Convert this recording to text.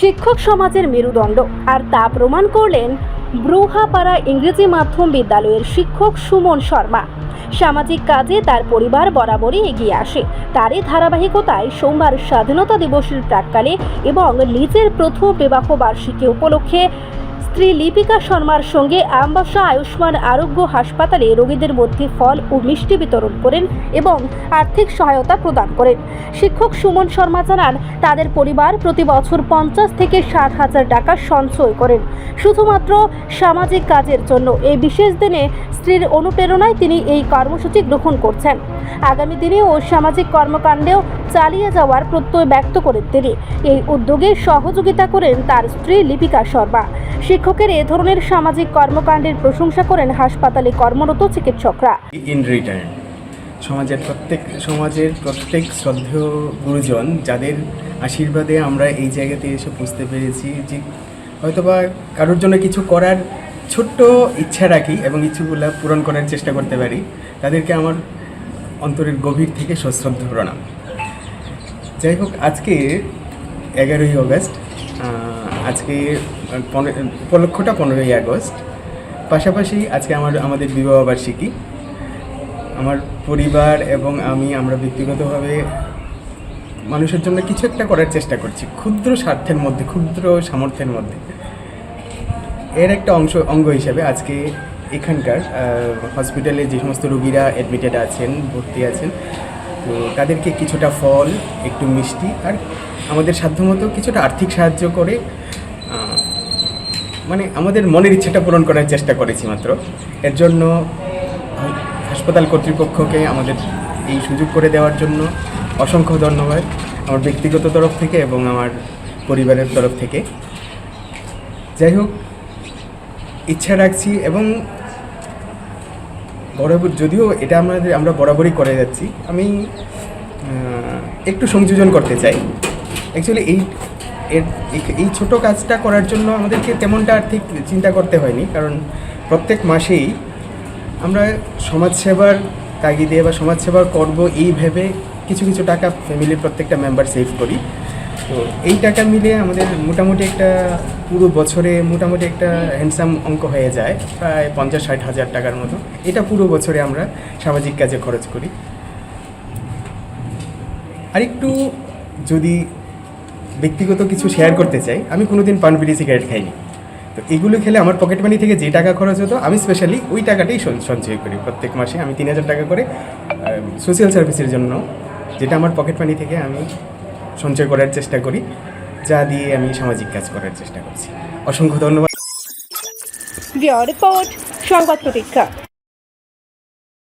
শিক্ষক সমাজের মেরুদণ্ড। আর তা প্রমাণ করলেন ব্রুহাপাড়া ইংরেজি মাধ্যম বিদ্যালয়ের শিক্ষক সুমন শর্মা। সামাজিক কাজে তার পরিবার বরাবরই এগিয়ে আসে। তারই ধারাবাহিকতায় সোমবার স্বাধীনতা দিবসের প্রাককালে এবং নিজের প্রথম বিবাহ বার্ষিকী উপলক্ষে স্ত্রী লিপিকা শর্মার সঙ্গে আমবাসা আয়ুষ্মান আরোগ্য হাসপাতালে রোগীদের মধ্যে ফল ও মিষ্টি বিতরণ করেন এবং আর্থিক সহায়তা প্রদান করেন। শিক্ষক সুমন শর্মা জানান, তাদের পরিবার প্রতি বছর পঞ্চাশ থেকে ষাট হাজার টাকা সঞ্চয় করেন। শুধুমাত্র সামাজিক কাজের জন্য, এই বিশেষ দিনে স্ত্রীর অনুপ্রেরণায় তিনি এই কর্মসূচি গ্রহণ করছেন। আগামী দিনেও সামাজিক কর্মকাণ্ডেও চালিয়ে যাওয়ার প্রত্যয় ব্যক্ত করেন তিনি। এই উদ্যোগে সহযোগিতা করেন তার স্ত্রী লিপিকা শর্মা। শিক্ষকের এ ধরনের সামাজিক কর্মকাণ্ডের প্রশংসা করেন হাসপাতালে কর্মরত চিকিৎসকরা। ইন রিটার্ন সমাজের প্রত্যেক সমাজের প্রত্যেক শ্রদ্ধেয় গুরুজন যাদের আশীর্বাদে আমরা এই জায়গাতে এসে বুঝতে পেরেছি যে হয়তোবা কারোর জন্য কিছু করার ছোট্ট ইচ্ছা রাখি এবং ইচ্ছুগুলো পূরণ করার চেষ্টা করতে পারি, তাদেরকে আমার অন্তরের গভীর থেকে সশ্রদ্ধ প্রণাম। যাই হোক, আজকে এগারোই আগস্ট আজকে উপলক্ষটা পনেরোই আগস্ট। পাশাপাশি আজকে আমার, আমাদের বিবাহ বার্ষিকী। আমার পরিবার এবং আমি আমরা ব্যক্তিগতভাবে মানুষের জন্য কিছু একটা করার চেষ্টা করছি, ক্ষুদ্র স্বার্থের মধ্যে, ক্ষুদ্র সামর্থ্যের মধ্যে। এর একটা অংশ, অঙ্গ হিসাবে আজকে এখানকার হসপিটালে যে সমস্ত রোগীরা অ্যাডমিটেড আছেন, ভর্তি আছেন, তো তাদেরকে কিছুটা ফল, একটু মিষ্টি, আর আমাদের সাধ্যমতো কিছুটা আর্থিক সাহায্য করে মানে আমাদের মনের ইচ্ছাটা পূরণ করার চেষ্টা করেছি মাত্র। এর জন্য হাসপাতাল কর্তৃপক্ষকে আমাদের এই সুযোগ করে দেওয়ার জন্য অসংখ্য ধন্যবাদ আমার ব্যক্তিগত তরফ থেকে এবং আমার পরিবারের তরফ থেকে। যাই হোক, ইচ্ছা রাখছি এবং বরাবর যদিও এটা আমাদের, আমরা বরাবরই করে যাচ্ছি, আমি একটু সংযোজন করতে চাই। অ্যাকচুয়ালি এই এর এই- ছোট কাজটা করার জন্য আমাদেরকে তেমনটা আর্থিক চিন্তা করতে হয়নি, কারণ প্রত্যেক মাসেই আমরা সমাজসেবার তাগিদে বা সমাজসেবা করব এই ভেবে কিছু কিছু টাকা ফ্যামিলির প্রত্যেকটা মেম্বার সেভ করি। তো এই টাকা মিলে আমাদের মোটামুটি একটা পুরো বছরে মোটামুটি একটা হ্যান্ডসাম অঙ্ক হয়ে যায়, প্রায় পঞ্চাশ, ষাট হাজার টাকার মতো। এটা পুরো বছরে আমরা সামাজিক কাজে খরচ করি। আরেকটু যদি ব্যক্তিগত কিছু শেয়ার করতে চাই। আমি কোনোদিন পান বিড়ি সিগারেট খাইনি। তো এগুলো খেলে আমার পকেট মানি থেকে যে টাকা খরচ হতো, আমি স্পেশালি ওই টাকাটাই সঞ্চয় করি। প্রত্যেক মাসে আমি তিন হাজার টাকা করে সোশ্যাল সার্ভিসের জন্য যেটা আমার পকেট মানি থেকে আমি সঞ্চয় করার চেষ্টা করি, যা দিয়ে আমি সামাজিক কাজ করার চেষ্টা করছি। অসংখ্য ধন্যবাদ। সংবাদ প্রতীক্ষা।